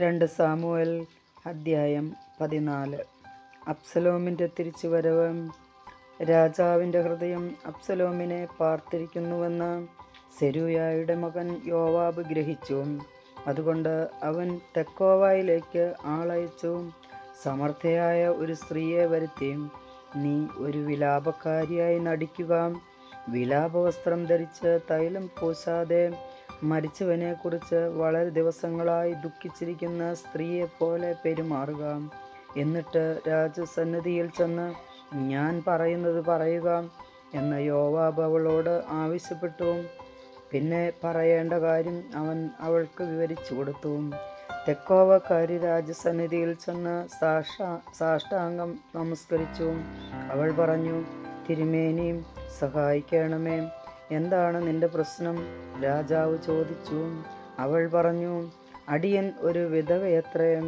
രണ്ട് സാമുവൽ അദ്ധ്യായം പതിനാല്. അബ്സലോമിന്റെ തിരിച്ചുവരവ് രാജാവിന്റെ ഹൃദയം അബ്സലോമിനെ പാർത്തിരിക്കുന്നുവെന്ന് സെരൂയായുടെ മകൻ യോവാബ് ഗ്രഹിച്ചു. അതുകൊണ്ട് അവൻ തെക്കോവായിലേക്ക് ആളയച്ചു. സമർത്ഥയായ ഒരു സ്ത്രീയെ വരുത്തി നീ ഒരു വിലാപക്കാരിയായി നടിക്കുക. വിലാപവസ്ത്രം ധരിച്ച് തൈലം പൂശാതെ മരിച്ചവനെക്കുറിച്ച് വളരെ ദിവസങ്ങളായി ദുഃഖിച്ചിരിക്കുന്ന സ്ത്രീയെ പോലെ പെരുമാറുക. എന്നിട്ട് രാജസന്നിധിയിൽ ചെന്ന് ഞാൻ പറയുന്നത് പറയുക എന്ന യോവാബ് അവളോട് ആവശ്യപ്പെട്ടു. പിന്നെ പറയേണ്ട കാര്യം അവൻ അവൾക്ക് വിവരിച്ചു കൊടുത്തു. തെക്കോവക്കാരി രാജസന്നിധിയിൽ ചെന്ന് സാക്ഷ സാഷ്ടാംഗം നമസ്കരിച്ചു. അവൾ പറഞ്ഞു തിരുമേനിയും സഹായിക്കണമേ. എന്താണ് നിന്റെ പ്രശ്നം? രാജാവ് ചോദിച്ചു. അവൾ പറഞ്ഞു അടിയൻ ഒരു വിധവയത്രേ.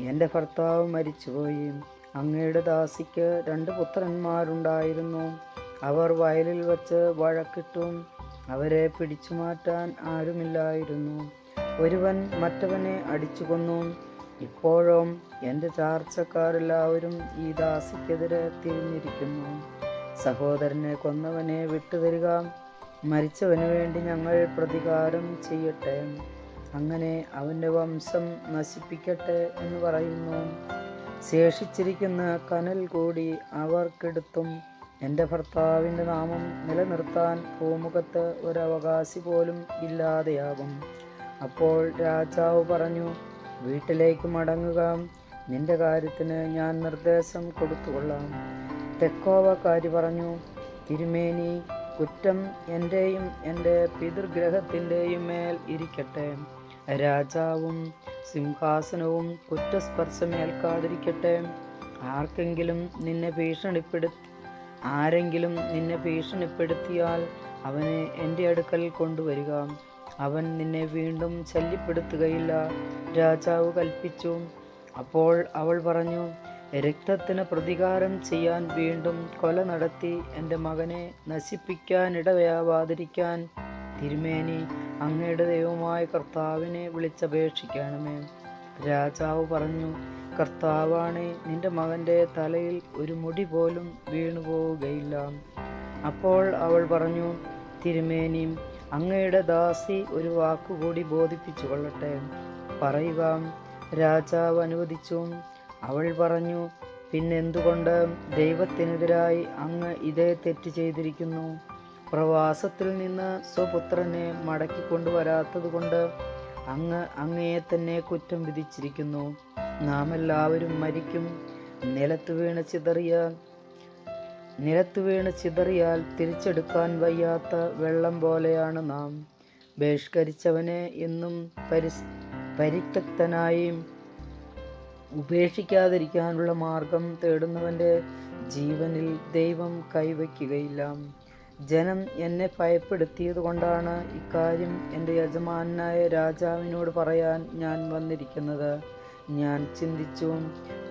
എന്റെ ഭർത്താവ് മരിച്ചുപോയി. അങ്ങയുടെ ദാസിക്ക് രണ്ട് പുത്രന്മാരുണ്ടായിരുന്നു. അവർ വയലിൽ വച്ച് വഴക്കിട്ടു. അവരെ പിടിച്ചു മാറ്റാൻ ആരുമില്ലായിരുന്നു. ഒരുവൻ മറ്റവനെ അടിച്ചു കൊന്നു ഇപ്പോഴും എന്റെ ചാർച്ചക്കാരെല്ലാവരും ഈ ദാസിക്കെതിരെ തിരിഞ്ഞിരിക്കുന്നു. സഹോദരനെ കൊന്നവനെ വിട്ടുതരിക. മരിച്ചവന് വേണ്ടി ഞങ്ങൾ പ്രതികാരം ചെയ്യട്ടെ. അങ്ങനെ അവന്റെ വംശം നശിപ്പിക്കട്ടെ എന്ന് പറയുന്നു. ശേഷിച്ചിരിക്കുന്ന കനൽ കൂടി അവർക്കെടുത്തും. എന്റെ ഭർത്താവിന്റെ നാമം നിലനിർത്താൻ ഭൂമുഖത്ത് ഒരവകാശി പോലും ഇല്ലാതെയാകും. അപ്പോൾ രാജാവ് പറഞ്ഞു വീട്ടിലേക്ക് മടങ്ങുക. നിന്റെ കാര്യത്തിന് ഞാൻ നിർദ്ദേശം കൊടുത്തുകൊള്ളാം. തെക്കോവക്കാരി പറഞ്ഞു തിരുമേനി കുറ്റം എന്റെയും എന്റെ പിതൃഗ്രഹത്തിന്റെയും മേൽ ഇരിക്കട്ടെ. രാജാവും സിംഹാസനവും കുറ്റസ്പർശമേൽക്കാതിരിക്കട്ടെ. ആർക്കെങ്കിലും നിന്നെ ഭീഷണിപ്പെടുത്തി ആരെങ്കിലും നിന്നെ ഭീഷണിപ്പെടുത്തിയാൽ അവനെ എന്റെ അടുക്കൽ കൊണ്ടുവരിക. അവൻ നിന്നെ വീണ്ടും ശല്യപ്പെടുത്തുകയില്ല. രാജാവ് കൽപ്പിച്ചു. അപ്പോൾ അവൾ പറഞ്ഞു രക്തത്തിന് പ്രതികാരം ചെയ്യാൻ വീണ്ടും കൊല നടത്തി എന്റെ മകനെ നശിപ്പിക്കാൻ ഇടവയാവാതിരിക്കാൻ തിരുമേനി അങ്ങയുടെ ദൈവമായ കർത്താവിനെ വിളിച്ചപേക്ഷിക്കണമേ. രാജാവ് പറഞ്ഞു കർത്താവാണ് നിന്റെ മകന്റെ തലയിൽ ഒരു മുടി പോലും വീണുപോവുകയില്ല അപ്പോൾ അവൾ പറഞ്ഞു തിരുമേനി അങ്ങയുടെ ദാസി ഒരു വാക്കുകൂടി ബോധിപ്പിച്ചു കൊള്ളട്ടെ പറയുക രാജാവ് അനുവദിച്ചു അവൾ പറഞ്ഞു പിന്നെന്തുകൊണ്ട് ദൈവത്തിനെതിരായി അങ്ങ് ഇതേ തെറ്റ് ചെയ്തിരിക്കുന്നു? പ്രവാസത്തിൽ നിന്ന് സ്വപുത്രനെ മടക്കിക്കൊണ്ടുവരാത്തത് കൊണ്ട് അങ്ങ് അങ്ങയെ തന്നെ കുറ്റം വിധിച്ചിരിക്കുന്നു. നാം എല്ലാവരും മരിക്കും. നിലത്ത് വീണ് ചിതറിയ നിലത്ത് വീണ് ചിതറിയാൽ തിരിച്ചെടുക്കാൻ വയ്യാത്ത വെള്ളം പോലെയാണ് നാം. ബഹിഷ്കരിച്ചവനെ എന്നും പരിസ് പരിത്യക്തനായി ഉപേക്ഷിക്കാതിരിക്കാനുള്ള മാർഗം തേടുന്നവന്റെ ജീവനിൽ ദൈവം കൈവയ്ക്കുകയില്ല. ജനം എന്നെ ഭയപ്പെടുത്തിയത് കൊണ്ടാണ് ഇക്കാര്യം എന്റെ യജമാനായ രാജാവിനോട് പറയാൻ ഞാൻ വന്നിരിക്കുന്നത്. ഞാൻ ചിന്തിച്ചു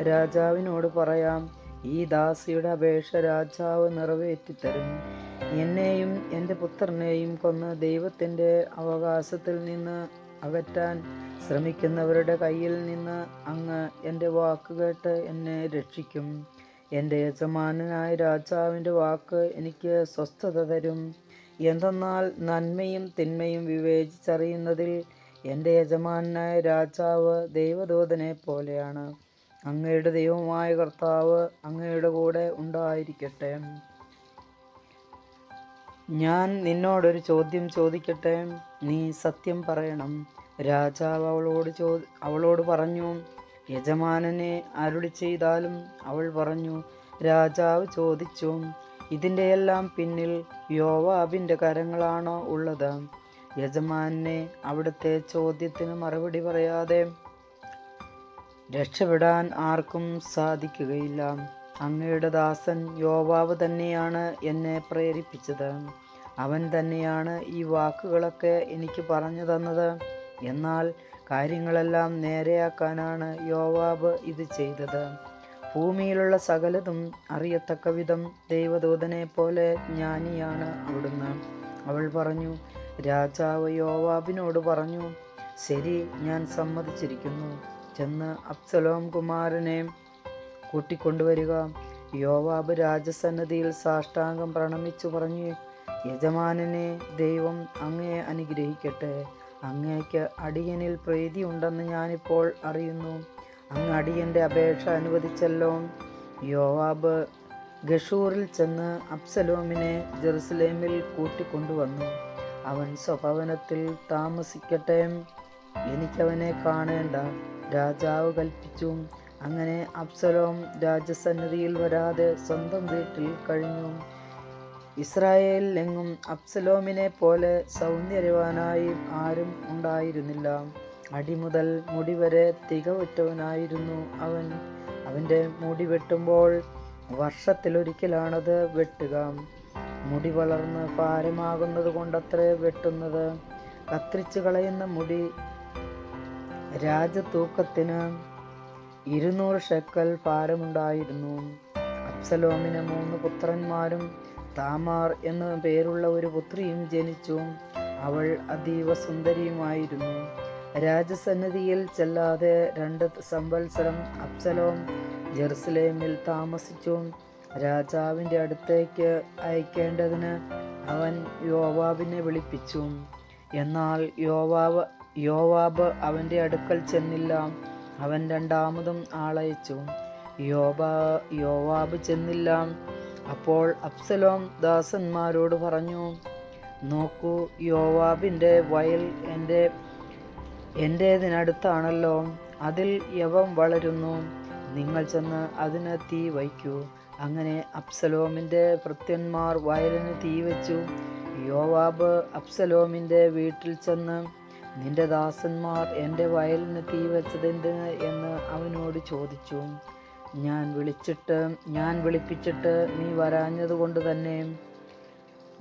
രാജാവിനോട് പറയാം ഈ ദാസിയുടെ അപേക്ഷ രാജാവ് നിറവേറ്റിത്തരും. എന്നെയും എന്റെ പുത്രനെയും കൊന്ന് ദൈവത്തിന്റെ അവകാശത്തിൽ നിന്ന് അകറ്റാൻ ശ്രമിക്കുന്നവരുടെ കയ്യിൽ നിന്ന് അങ്ങ് എന്റെ വാക്ക് കേട്ട് എന്നെ രക്ഷിക്കും. എന്റെ യജമാനായ രാജാവിന്റെ വാക്ക് എനിക്ക് സ്വസ്ഥത തരും. എന്തെന്നാൽ നന്മയും തിന്മയും വിവേചിച്ചറിയുന്നതിൽ എന്റെ യജമാനായ രാജാവ് ദൈവദൂതനെ പോലെയാണ്. അങ്ങയുടെ ദൈവമായ കർത്താവ് അങ്ങയുടെ കൂടെ ഉണ്ടായിരിക്കട്ടെ. ഞാൻ നിന്നോടൊരു ചോദ്യം ചോദിക്കട്ടെ? നീ സത്യം പറയണം. രാജാവ് അവളോട് ചോ അവളോട് പറഞ്ഞു യജമാനനെ അരുളി ചെയ്താലും അവൾ പറഞ്ഞു രാജാവ് ചോദിച്ചു ഇതിന്റെ എല്ലാം പിന്നിൽ യോവാബിന്റെ കരങ്ങളാണോ ഉള്ളത്? യജമാനെ അവിടുത്തെ ചോദ്യത്തിന് മറുപടി പറയാതെ രക്ഷപ്പെടാൻ ആർക്കും സാധിക്കുകയില്ല. അങ്ങയുടെ ദാസൻ യോവാവ് തന്നെയാണ് എന്നെ പ്രേരിപ്പിച്ചത്. അവൻ തന്നെയാണ് ഈ വാക്കുകളൊക്കെ എനിക്ക് പറഞ്ഞു തന്നത്. എന്നാൽ കാര്യങ്ങളെല്ലാം നേരെയാക്കാനാണ് യോവാബ് ഇത് ചെയ്തത്. ഭൂമിയിലുള്ള സകലതും അറിയത്തക്ക വിധം ദൈവദൂതനെ പോലെ ജ്ഞാനിയാണ് അവിടുന്ന്. അവൾ പറഞ്ഞു രാജാവ് യോവാബിനോട് പറഞ്ഞു ശരി ഞാൻ സമ്മതിച്ചിരിക്കുന്നു. ചെന്ന് അബ്സലോം കുമാരനെ കൂട്ടിക്കൊണ്ടുവരിക. യോവാബ് രാജസന്നദ്ധിയിൽ സാഷ്ടാംഗം പ്രണമിച്ചു പറഞ്ഞു യജമാനനെ ദൈവം അങ്ങയെ അനുഗ്രഹിക്കട്ടെ. അങ്ങേക്ക് അടിയനിൽ പ്രീതി ഉണ്ടെന്ന് ഞാനിപ്പോൾ അറിയുന്നു. അങ്ങ് അടിയന്റെ അപേക്ഷ അനുവദിച്ചല്ലോ. യോവാബ് ഗഷൂറിൽ ചെന്ന് അബ്സലോമിനെ ജെറുസലേമിൽ കൂട്ടിക്കൊണ്ടുവന്നു. അവൻ സ്വഭവനത്തിൽ താമസിക്കട്ടെ. എനിക്കവനെ കാണേണ്ട. രാജാവ് കൽപ്പിച്ചു. അങ്ങനെ അബ്സലോം രാജസന്നിധിയിൽ വരാതെ സ്വന്തം വീട്ടിൽ കഴിഞ്ഞു. ഇസ്രായേലിലെങ്ങും അബ്സലോമിനെ പോലെ സൗന്ദര്യവാനായി ആരും ഉണ്ടായിരുന്നില്ല. അടിമുതൽ മുടിവരെ തികവുറ്റവനായിരുന്നു അവൻ. അവന്റെ മുടി വെട്ടുമ്പോൾ വർഷത്തിലൊരിക്കലാണത് വെട്ടുക. മുടി വളർന്ന് ഭാരമാകുന്നത് കൊണ്ടത്രേ വെട്ടുന്നത്. കത്തിരിച്ചു കളയുന്ന മുടി രാജതൂക്കത്തിന് ഇരുന്നൂറ് ഷെക്കൽ ഭാരമുണ്ടായിരുന്നു. അബ്സലോമിന് മൂന്ന് പുത്രന്മാരും താമാർ എന്ന പേരുള്ള ഒരു പുത്രിയും ജനിച്ചു. അവൾ അതീവ സുന്ദരിയുമായിരുന്നു. രാജസന്നിധിയിൽ ചെല്ലാതെ രണ്ട് സംവത്സരം അബ്സലോം ജെറുസലേമിൽ താമസിച്ചു. രാജാവിന്റെ അടുത്തേക്ക് അയക്കേണ്ടതിന് അവൻ യോവാബിനെ വിളിപ്പിച്ചു. എന്നാൽ യോവാബ് യോവാബ് അവന്റെ അടുക്കൽ ചെന്നില്ല. അവൻ രണ്ടാമതും ആളയച്ചു. യോബാ യോവാബ് ചെന്നില്ല. അപ്പോൾ അബ്സലോം ദാസന്മാരോട് പറഞ്ഞു നോക്കൂ യോവാബിന്റെ വയൽ എന്റെ എന്റേതിനടുത്താണല്ലോ അതിൽ യവം വളരുന്നു. നിങ്ങൾ ചെന്ന് അതിന് തീ വയ്ക്കൂ. അങ്ങനെ അബ്സലോമിന്റെ ഭൃത്യന്മാർ വയലിന് തീ വെച്ചു. യോവാബ് അബ്സലോമിന്റെ വീട്ടിൽ ചെന്ന് നിന്റെ ദാസന്മാർ എന്റെ വയലിന് തീ വെച്ചതെന്ത് എന്ന് അവനോട് ചോദിച്ചു. ഞാൻ വിളിച്ചിട്ട് ഞാൻ വിളിപ്പിച്ചിട്ട് നീ വരാഞ്ഞത് കൊണ്ട് തന്നെ.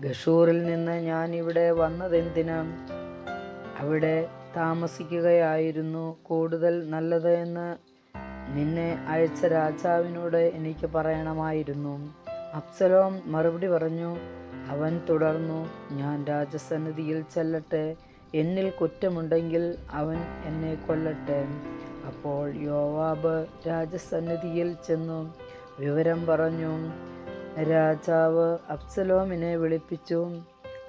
ഗഷൂറിൽ നിന്ന് ഞാൻ ഇവിടെ വന്നതെന്തിന് അവിടെ താമസിക്കുകയായിരുന്നു. കൂടുതൽ നല്ലത് എന്ന് നിന്നെ അയച്ച രാജാവിനോട് എനിക്ക് പറയണമായിരുന്നു. അപ്സലോം മറുപടി പറഞ്ഞു അവൻ തുടർന്നു. ഞാൻ രാജസന്നിധിയിൽ ചെല്ലട്ടെ. എന്നിൽ കുറ്റമുണ്ടെങ്കിൽ അവൻ എന്നെ കൊല്ലട്ടെ. അപ്പോൾ യോവാബ് രാജസന്നിധിയിൽ ചെന്നു വിവരം പറഞ്ഞു. രാജാവ് അബ്സലോമിനെ വിളിപ്പിച്ചു.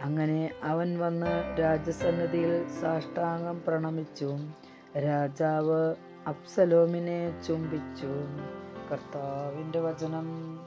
അങ്ങനെ അവൻ വന്ന് രാജസന്നിധിയിൽ സാഷ്ടാംഗം പ്രണമിച്ചു. രാജാവ് അബ്സലോമിനെ ചുംബിച്ചു. കർത്താവിന്റെ വചനം.